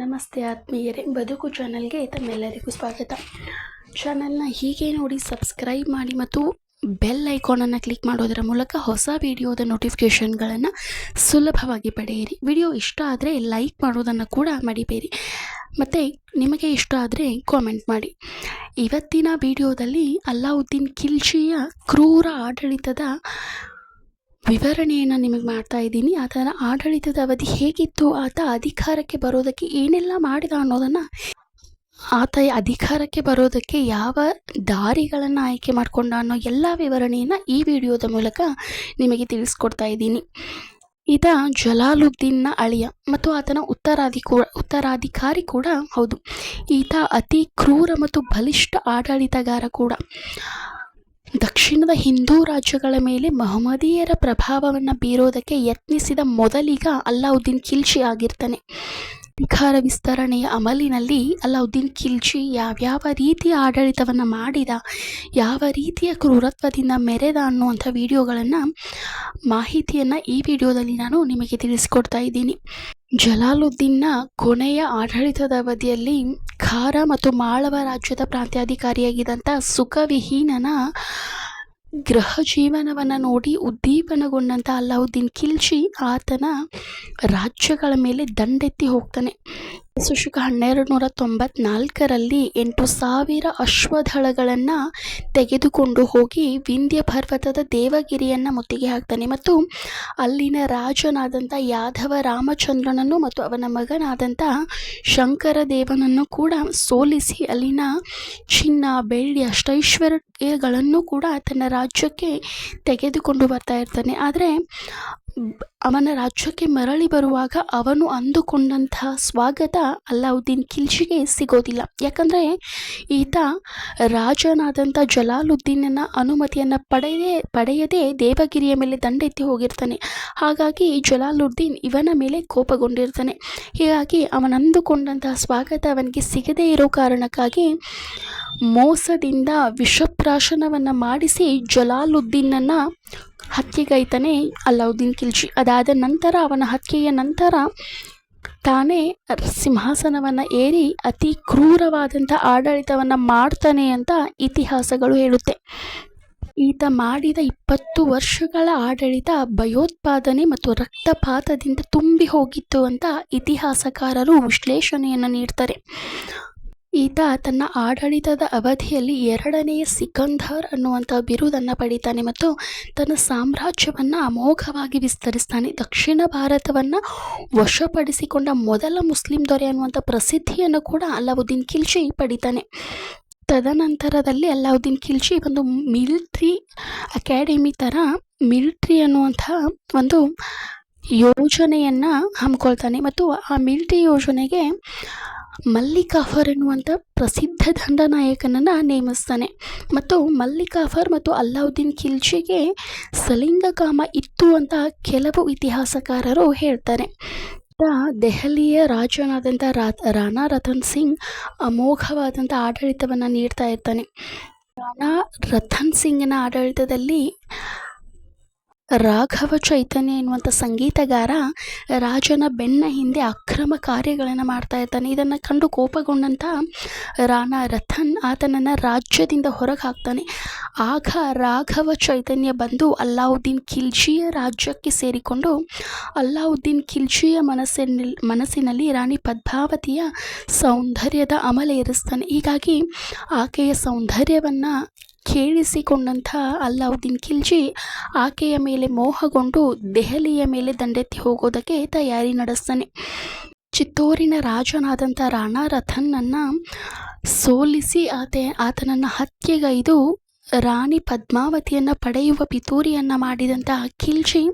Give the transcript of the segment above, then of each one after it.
ನಮಸ್ತೆ ಆತ್ಮೀಯರೇ, ಬದುಕು ಚಾನಲ್ಗೆ ತಮ್ಮೆಲ್ಲರಿಗೂ ಸ್ವಾಗತ. ಚಾನಲ್ನ ಹೀಗೆ ನೋಡಿ ಸಬ್ಸ್ಕ್ರೈಬ್ ಮಾಡಿ ಮತ್ತು ಬೆಲ್ ಐಕಾನನ್ನು ಕ್ಲಿಕ್ ಮಾಡೋದರ ಮೂಲಕ ಹೊಸ ವಿಡಿಯೋದ ನೋಟಿಫಿಕೇಷನ್ಗಳನ್ನು ಸುಲಭವಾಗಿ ಪಡೆಯಿರಿ. ವಿಡಿಯೋ ಇಷ್ಟ ಆದರೆ ಲೈಕ್ ಮಾಡೋದನ್ನು ಕೂಡ ಮಡಿಬೇಡಿ. ಮತ್ತು ನಿಮಗೆ ಇಷ್ಟ ಆದರೆ ಕಾಮೆಂಟ್ ಮಾಡಿ. ಇವತ್ತಿನ ವಿಡಿಯೋದಲ್ಲಿ ಅಲ್ಲಾವುದ್ದೀನ್ ಖಿಲ್ಜಿಯ ಕ್ರೂರ ಆಡಳಿತದ ವಿವರಣೆಯನ್ನು ನಿಮಗೆ ಮಾಡ್ತಾ ಇದ್ದೀನಿ. ಆತನ ಆಡಳಿತದ ಅವಧಿ ಹೇಗಿತ್ತು, ಆತ ಅಧಿಕಾರಕ್ಕೆ ಬರೋದಕ್ಕೆ ಏನೆಲ್ಲ ಮಾಡಿದ ಅನ್ನೋದನ್ನು ಆತ ಅಧಿಕಾರಕ್ಕೆ ಬರೋದಕ್ಕೆ ಯಾವ ದಾರಿಗಳನ್ನು ಆಯ್ಕೆ ಮಾಡಿಕೊಂಡ ಅನ್ನೋ ಎಲ್ಲ ವಿವರಣೆಯನ್ನು ಈ ವಿಡಿಯೋದ ಮೂಲಕ ನಿಮಗೆ ತಿಳಿಸ್ಕೊಡ್ತಾ ಇದ್ದೀನಿ. ಈತ ಜಲಾಲುದ್ದೀನ್ನ ಅಳಿಯ ಮತ್ತು ಆತನ ಉತ್ತರಾಧಿಕೂ ಉತ್ತರಾಧಿಕಾರಿ ಕೂಡ ಹೌದು. ಈತ ಅತಿ ಕ್ರೂರ ಮತ್ತು ಬಲಿಷ್ಠ ಆಡಳಿತಗಾರ ಕೂಡ. ದಕ್ಷಿಣದ ಹಿಂದೂ ರಾಜ್ಯಗಳ ಮೇಲೆ ಮಹಮ್ಮದೀಯರ ಪ್ರಭಾವವನ್ನು ಬೀರೋದಕ್ಕೆ ಯತ್ನಿಸಿದ ಮೊದಲಿಗ ಅಲ್ಲಾವುದ್ದೀನ್ ಖಿಲ್ಜಿ ಆಗಿರ್ತಾನೆ. ಅಧಿಕಾರ ವಿಸ್ತರಣೆಯ ಅಮಲಿನಲ್ಲಿ ಅಲ್ಲಾವುದ್ದೀನ್ ಖಿಲ್ಜಿ ಯಾವ್ಯಾವ ರೀತಿಯ ಆಡಳಿತವನ್ನು ಮಾಡಿದ, ಯಾವ ರೀತಿಯ ಕ್ರೂರತ್ವದಿಂದ ಮೆರೆದ ಅನ್ನುವಂಥ ವಿಡಿಯೋಗಳನ್ನು, ಮಾಹಿತಿಯನ್ನು ಈ ವಿಡಿಯೋದಲ್ಲಿ ನಾನು ನಿಮಗೆ ತಿಳಿಸ್ಕೊಡ್ತಾ ಇದ್ದೀನಿ. ಜಲಾಲುದ್ದೀನ್ನ ಕೊನೆಯ ಆಡಳಿತದ ಅವಧಿಯಲ್ಲಿ ಖಾರ ಮತ್ತು ಮಾಳವ ರಾಜ್ಯದ ಪ್ರಾಂತ್ಯಾಧಿಕಾರಿಯಾಗಿದ್ದಂಥ ಸುಖವಿಹೀನನ ಗೃಹ ಜೀವನವನ್ನು ನೋಡಿ ಉದ್ದೀಪನಗೊಂಡಂಥ ಅಲ್ಲಾವುದ್ದೀನ್ ಖಿಲ್ಜಿ ಆತನ ರಾಜ್ಯಗಳ ಮೇಲೆ ದಂಡೆತ್ತಿ ಹೋಗ್ತಾನೆ. ಸುಶಕ ಹನ್ನೆರಡು ನೂರ ತೊಂಬತ್ನಾಲ್ಕರಲ್ಲಿ ಎಂಟು ಸಾವಿರ ಅಶ್ವದಳಗಳನ್ನು ತೆಗೆದುಕೊಂಡು ಹೋಗಿ ವಿಂಧ್ಯ ಪರ್ವತದ ದೇವಗಿರಿಯನ್ನು ಮುತ್ತಿಗೆ ಹಾಕ್ತಾನೆ. ಮತ್ತು ಅಲ್ಲಿನ ರಾಜನಾದಂಥ ಯಾದವ ರಾಮಚಂದ್ರನನ್ನು ಮತ್ತು ಅವನ ಮಗನಾದಂಥ ಶಂಕರ ದೇವನನ್ನು ಕೂಡ ಸೋಲಿಸಿ ಅಲ್ಲಿನ ಚಿನ್ನ, ಬೆಳ್ಳಿ, ಅಷ್ಟೈಶ್ವರ್ಯಗಳನ್ನು ಕೂಡ ತನ್ನ ರಾಜ್ಯಕ್ಕೆ ತೆಗೆದುಕೊಂಡು ಬರ್ತಾ ಇರ್ತಾನೆ. ಆದರೆ ಅವನ ರಾಜ್ಯಕ್ಕೆ ಮರಳಿ ಬರುವಾಗ ಅವನು ಅಂದುಕೊಂಡಂತಹ ಸ್ವಾಗತ ಅಲ್ಲಾವುದ್ದೀನ್ ಖಿಲ್ಜಿಗೆ ಸಿಗೋದಿಲ್ಲ. ಯಾಕಂದರೆ ಈತ ರಾಜನಾದಂಥ ಜಲಾಲುದ್ದೀನನ ಅನುಮತಿಯನ್ನು ಪಡೆಯದೇ ಪಡೆಯದೇ ದೇವಗಿರಿಯ ಮೇಲೆ ದಂಡೆತ್ತಿ ಹೋಗಿರ್ತಾನೆ. ಹಾಗಾಗಿ ಜಲಾಲುದ್ದೀನ್ ಇವನ ಮೇಲೆ ಕೋಪಗೊಂಡಿರ್ತಾನೆ. ಹೀಗಾಗಿ ಅವನಂದುಕೊಂಡಂತಹ ಸ್ವಾಗತ ಅವನಿಗೆ ಸಿಗದೇ ಇರೋ ಕಾರಣಕ್ಕಾಗಿ ಮೋಸದಿಂದ ವಿಷಪ್ರಾಶನವನ್ನು ಮಾಡಿಸಿ ಜಲಾಲುದ್ದೀನನ್ನು ಹತ್ಯೆಗೈತಾನೆ ಅಲ್ಲಾವುದ್ದೀನ್ ಖಿಲ್ಜಿ. ಅದಾದ ನಂತರ ಅವನ ಹತ್ಯೆಯ ನಂತರ ತಾನೇ ಸಿಂಹಾಸನವನ್ನು ಏರಿ ಅತಿ ಕ್ರೂರವಾದಂಥ ಆಡಳಿತವನ್ನು ಮಾಡ್ತಾನೆ ಅಂತ ಇತಿಹಾಸಗಳು ಹೇಳುತ್ತೆ. ಈತ ಮಾಡಿದ ಇಪ್ಪತ್ತು ವರ್ಷಗಳ ಆಡಳಿತ ಭಯೋತ್ಪಾದನೆ ಮತ್ತು ರಕ್ತಪಾತದಿಂದ ತುಂಬಿ ಹೋಗಿತ್ತು ಅಂತ ಇತಿಹಾಸಕಾರರು ವಿಶ್ಲೇಷಣೆಯನ್ನು ನೀಡ್ತಾರೆ. ಈತ ತನ್ನ ಆಡಳಿತದ ಅವಧಿಯಲ್ಲಿ ಎರಡನೆಯ ಸಿಕಂದರ್ ಅನ್ನುವಂಥ ಬಿರುದನ್ನು ಪಡಿತಾನೆ ಮತ್ತು ತನ್ನ ಸಾಮ್ರಾಜ್ಯವನ್ನು ಅಮೋಘವಾಗಿ ವಿಸ್ತರಿಸ್ತಾನೆ. ದಕ್ಷಿಣ ಭಾರತವನ್ನು ವಶಪಡಿಸಿಕೊಂಡ ಮೊದಲ ಮುಸ್ಲಿಂ ದೊರೆ ಅನ್ನುವಂಥ ಪ್ರಸಿದ್ಧಿಯನ್ನು ಕೂಡ ಅಲ್ಲಾವುದ್ದೀನ್ ಖಿಲ್ಜಿ ಪಡಿತಾನೆ. ತದನಂತರದಲ್ಲಿ ಅಲ್ಲಾವುದ್ದೀನ್ ಖಿಲ್ಜಿ ಒಂದು ಮಿಲ್ಟ್ರಿ ಅಕಾಡೆಮಿ ಥರ ಮಿಲ್ಟ್ರಿ ಅನ್ನುವಂಥ ಒಂದು ಯೋಜನೆಯನ್ನು ಹಮ್ಮಿಕೊಳ್ತಾನೆ ಮತ್ತು ಆ ಮಿಲ್ಟ್ರಿ ಯೋಜನೆಗೆ ಮಲ್ಲಿಕಾಫರ್ ಎನ್ನುವಂಥ ಪ್ರಸಿದ್ಧ ದಂಡನಾಯಕನನ್ನು ನೇಮಿಸ್ತಾನೆ. ಮತ್ತು ಮಲ್ಲಿಕಾಫರ್ ಮತ್ತು ಅಲ್ಲಾವುದ್ದೀನ್ ಖಿಲ್ಜಿಗೆ ಸಲಿಂಗಕಾಮ ಇತ್ತು ಅಂತ ಕೆಲವು ಇತಿಹಾಸಕಾರರು ಹೇಳ್ತಾರೆ. ದೆಹಲಿಯ ರಾಜನಾದಂಥ ರಾಣಾ ರತನ್ ಸಿಂಗ್ ಅಮೋಘವಾದಂಥ ಆಡಳಿತವನ್ನು ನೀಡ್ತಾ ಇರ್ತಾನೆ. ರಾಣಾ ರತನ್ ಸಿಂಗ್ನ ಆಡಳಿತದಲ್ಲಿ ರಾಘವ ಚೈತನ್ಯ ಎನ್ನುವಂಥ ಸಂಗೀತಗಾರ ರಾಜನ ಬೆನ್ನ ಹಿಂದೆ ಅಕ್ರಮ ಕಾರ್ಯಗಳನ್ನು ಮಾಡ್ತಾ ಇರ್ತಾನೆ. ಇದನ್ನು ಕಂಡು ಕೋಪಗೊಂಡಂಥ ರಾಣಾ ರಥನ್ ಆತನನ್ನು ರಾಜ್ಯದಿಂದ ಹೊರಗೆ ಹಾಕ್ತಾನೆ. ಆಗ ರಾಘವ ಚೈತನ್ಯ ಬಂದು ಅಲ್ಲಾವುದ್ದೀನ್ ಖಿಲ್ಜಿಯ ರಾಜ್ಯಕ್ಕೆ ಸೇರಿಕೊಂಡು ಅಲ್ಲಾವುದ್ದೀನ್ ಖಿಲ್ಜಿಯ ಮನಸ್ಸಿನಲ್ಲಿ ಮನಸ್ಸಿನಲ್ಲಿ ರಾಣಿ ಪದ್ಮಾವತಿಯ ಸೌಂದರ್ಯದ ಅಮಲೇರಿಸ್ತಾನೆ ಹೀಗಾಗಿ ಆಕೆಯ ಸೌಂದರ್ಯವನ್ನು ಕೇಳಿಸಿಕೊಂಡಂಥ ಅಲ್ಲಾವುದ್ದೀನ್ ಖಿಲ್ಜಿ ಆಕೆಯ ಮೇಲೆ ಮೋಹಗೊಂಡು ದೆಹಲಿಯ ಮೇಲೆ ದಂಡೆತ್ತಿ ಹೋಗೋದಕ್ಕೆ ತಯಾರಿ ನಡೆಸ್ತಾನೆ. ಚಿತ್ತೂರಿನ ರಾಜನಾದಂಥ ರಾಣಾ ರಥನನ್ನು ಸೋಲಿಸಿ ಆತ, ಆತನನ್ನು ಹತ್ಯೆಗೈದು ರಾಣಿ ಪದ್ಮಾವತಿಯನ್ನು ಪಡೆಯುವ ಪಿತೂರಿಯನ್ನು ಮಾಡಿದಂತಹ ಖಿಲ್ಜಿ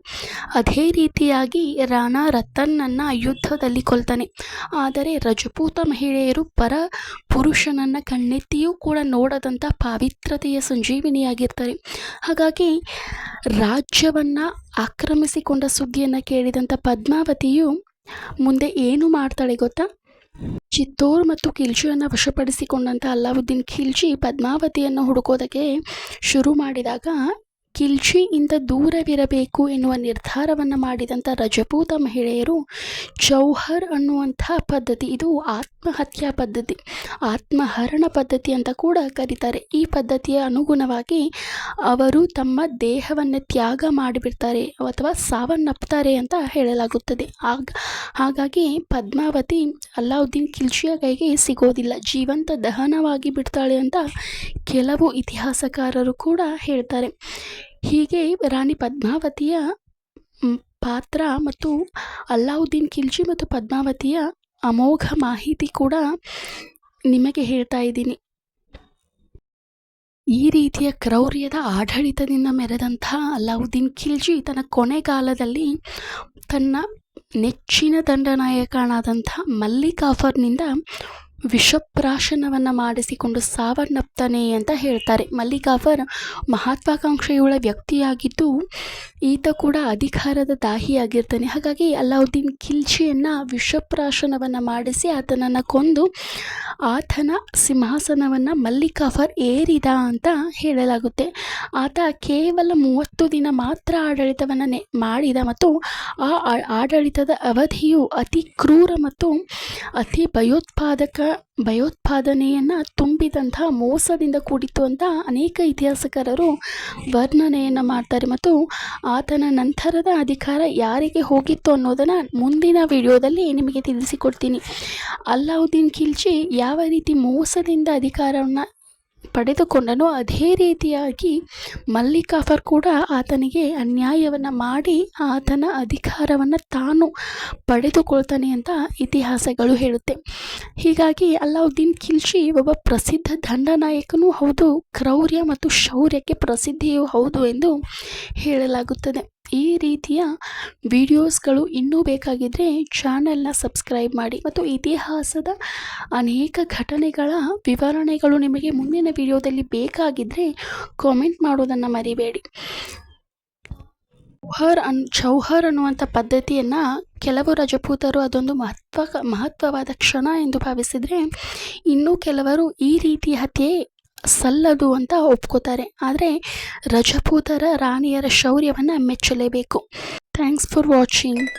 ಅದೇ ರೀತಿಯಾಗಿ ರಾಣಾ ರತನ್ನನ್ನು ಯುದ್ಧದಲ್ಲಿ ಕೊಲ್ತಾನೆ. ಆದರೆ ರಜಪೂತ ಮಹಿಳೆಯರು ಪರ ಪುರುಷನನ್ನು ಕಣ್ಣೆತ್ತಿಯೂ ಕೂಡ ನೋಡದಂಥ ಪಾವಿತ್ರತೆಯ ಸಂಜೀವಿನಿಯಾಗಿರ್ತಾರೆ. ಹಾಗಾಗಿ ರಾಜ್ಯವನ್ನು ಆಕ್ರಮಿಸಿಕೊಂಡ ಸುದ್ದಿಯನ್ನು ಕೇಳಿದಂಥ ಪದ್ಮಾವತಿಯು ಮುಂದೆ ಏನು ಮಾಡ್ತಾಳೆ ಗೊತ್ತಾ? ಚಿತ್ತೋರ್ ಮತ್ತು ಖಿಲ್ಜಿಯನ್ನು ವಶಪಡಿಸಿಕೊಂಡಂಥ ಅಲ್ಲಾವುದ್ದೀನ್ ಖಿಲ್ಜಿ ಪದ್ಮಾವತಿಯನ್ನು ಹುಡುಕೋದಕ್ಕೆ ಶುರು ಮಾಡಿದಾಗ ಖಿಲ್ಜಿಯಿಂದ ದೂರವಿರಬೇಕು ಎನ್ನುವ ನಿರ್ಧಾರವನ್ನು ಮಾಡಿದಂಥ ರಜಪೂತ ಮಹಿಳೆಯರು ಚೌಹರ್ ಅನ್ನುವಂಥ ಪದ್ಧತಿ, ಇದು ಆತ್ಮಹತ್ಯಾ ಪದ್ಧತಿ, ಆತ್ಮಹರಣ ಪದ್ಧತಿ ಅಂತ ಕೂಡ ಕರೀತಾರೆ. ಈ ಪದ್ಧತಿಯ ಅನುಗುಣವಾಗಿ ಅವರು ತಮ್ಮ ದೇಹವನ್ನು ತ್ಯಾಗ ಮಾಡಿಬಿಡ್ತಾರೆ ಅಥವಾ ಸಾವನ್ನಪ್ತಾರೆ ಅಂತ ಹೇಳಲಾಗುತ್ತದೆ. ಆಗ, ಹಾಗಾಗಿ ಪದ್ಮಾವತಿ ಅಲ್ಲಾವುದ್ದೀನ್ ಖಿಲ್ಜಿಯ ಕೈಗೆ ಸಿಗೋದಿಲ್ಲ. ಜೀವಂತ ದಹನವಾಗಿ ಬಿಡ್ತಾಳೆ ಅಂತ ಕೆಲವು ಇತಿಹಾಸಕಾರರು ಕೂಡ ಹೇಳ್ತಾರೆ. ಹೀಗೆ ರಾಣಿ ಪದ್ಮಾವತಿಯ ಪಾತ್ರ ಮತ್ತು ಅಲ್ಲಾವುದ್ದೀನ್ ಖಿಲ್ಜಿ ಮತ್ತು ಪದ್ಮಾವತಿಯ ಅಮೋಘ ಮಾಹಿತಿ ಕೂಡ ನಿಮಗೆ ಹೇಳ್ತಾ ಇದ್ದೀನಿ. ಈ ರೀತಿಯ ಕ್ರೌರ್ಯದ ಆಡಳಿತದಿಂದ ಮೆರೆದಂಥ ಅಲ್ಲಾವುದ್ದೀನ್ ಖಿಲ್ಜಿ ತನ್ನ ಕೊನೆಗಾಲದಲ್ಲಿ ತನ್ನ ನೆಚ್ಚಿನ ದಂಡನಾಯಕನಾದಂಥ ಮಲ್ಲಿಕಾಫರ್ನಿಂದ ವಿಷಪ್ರಾಶನವನ್ನು ಮಾಡಿಸಿಕೊಂಡು ಸಾವನ್ನಪ್ತಾನೆ ಅಂತ ಹೇಳ್ತಾರೆ. ಮಲ್ಲಿಕಾಫರ್ ಮಹತ್ವಾಕಾಂಕ್ಷೆಯುಳ್ಳ ವ್ಯಕ್ತಿಯಾಗಿದ್ದು ಈತ ಕೂಡ ಅಧಿಕಾರದ ದಾಹಿಯಾಗಿರ್ತಾನೆ. ಹಾಗಾಗಿ ಅಲ್ಲಾವುದ್ದೀನ್ ಖಿಲ್ಜಿಯನ್ನು ವಿಷಪ್ರಾಶನವನ್ನು ಮಾಡಿಸಿ ಆತನನ್ನು ಕೊಂದು ಆತನ ಸಿಂಹಾಸನವನ್ನು ಮಲ್ಲಿಕಾಫರ್ ಏರಿದ ಅಂತ ಹೇಳಲಾಗುತ್ತೆ. ಆತ ಕೇವಲ ಮೂವತ್ತು ದಿನ ಮಾತ್ರ ಆಡಳಿತವನ್ನು ಮಾಡಿದ ಮತ್ತು ಆ- ಆಡಳಿತದ ಅವಧಿಯು ಅತಿ ಕ್ರೂರ ಮತ್ತು ಅತಿ ಭಯೋತ್ಪಾದಕ ಭಯೋತ್ಪಾದನೆಯನ್ನು ತುಂಬಿದಂತಹ ಮೋಸದಿಂದ ಕೂಡಿತ್ತು ಅಂತ ಅನೇಕ ಇತಿಹಾಸಕಾರರು ವರ್ಣನೆಯನ್ನು ಮಾಡ್ತಾರೆ ಮತ್ತು ಆತನ ನಂತರದ ಅಧಿಕಾರ ಯಾರಿಗೆ ಹೋಗಿತ್ತು ಅನ್ನೋದನ್ನು ಮುಂದಿನ ವಿಡಿಯೋದಲ್ಲಿ ನಿಮಗೆ ತಿಳಿಸಿಕೊಡ್ತೀನಿ. ಅಲ್ಲಾವುದ್ದೀನ್ ಖಿಲ್ಜಿ ಯಾವ ರೀತಿ ಮೋಸದಿಂದ ಅಧಿಕಾರವನ್ನು ಪಡೆದುಕೊಂಡನೋ. ಅದೇ ರೀತಿಯಾಗಿ ಮಲ್ಲಿಕಾಫರ್ ಕೂಡ ಆತನಿಗೆ ಅನ್ಯಾಯವನ್ನು ಮಾಡಿ ಆತನ ಅಧಿಕಾರವನ್ನು ತಾನು ಪಡೆದುಕೊಳ್ತಾನೆ ಅಂತ ಇತಿಹಾಸಗಳು ಹೇಳುತ್ತೆ. ಹೀಗಾಗಿ ಅಲ್ಲಾವುದ್ದೀನ್ ಖಿಲ್ಜಿ ಒಬ್ಬ ಪ್ರಸಿದ್ಧ ದಂಡನಾಯಕನೂ ಹೌದು, ಕ್ರೌರ್ಯ ಮತ್ತು ಶೌರ್ಯಕ್ಕೆ ಪ್ರಸಿದ್ಧಿಯೂ ಹೌದು ಎಂದು ಹೇಳಲಾಗುತ್ತದೆ. ಈ ರೀತಿಯ ವಿಡಿಯೋಸ್ಗಳು ಇನ್ನೂ ಬೇಕಾಗಿದ್ದರೆ ಚಾನೆಲ್ನ ಸಬ್ಸ್ಕ್ರೈಬ್ ಮಾಡಿ ಮತ್ತು ಇತಿಹಾಸದ ಅನೇಕ ಘಟನೆಗಳ ವಿವರಣೆಗಳು ನಿಮಗೆ ಮುಂದಿನ ವಿಡಿಯೋದಲ್ಲಿ ಬೇಕಾಗಿದ್ದರೆ ಕಾಮೆಂಟ್ ಮಾಡೋದನ್ನು ಮರಿಬೇಡಿ. ಚೌಹರ್ ಅನ್, ಚೌಹರ್ ಅನ್ನುವಂಥ ಪದ್ಧತಿಯನ್ನು ಕೆಲವು ರಜಪೂತರು ಅದೊಂದು ಮಹತ್ವ, ಮಹತ್ವವಾದ ಕ್ಷಣ ಎಂದು ಭಾವಿಸಿದರೆ ಇನ್ನೂ ಕೆಲವರು ಈ ರೀತಿಯ ಹತ್ಯೆ ಸಲ್ಲದು ಅಂತ ಒಪ್ಕೋತಾರೆ. ಆದರೆ ರಜಪೂತರ ರಾಣಿಯರ ಶೌರ್ಯವನ್ನು ಮೆಚ್ಚಲೇಬೇಕು. Thanks for watching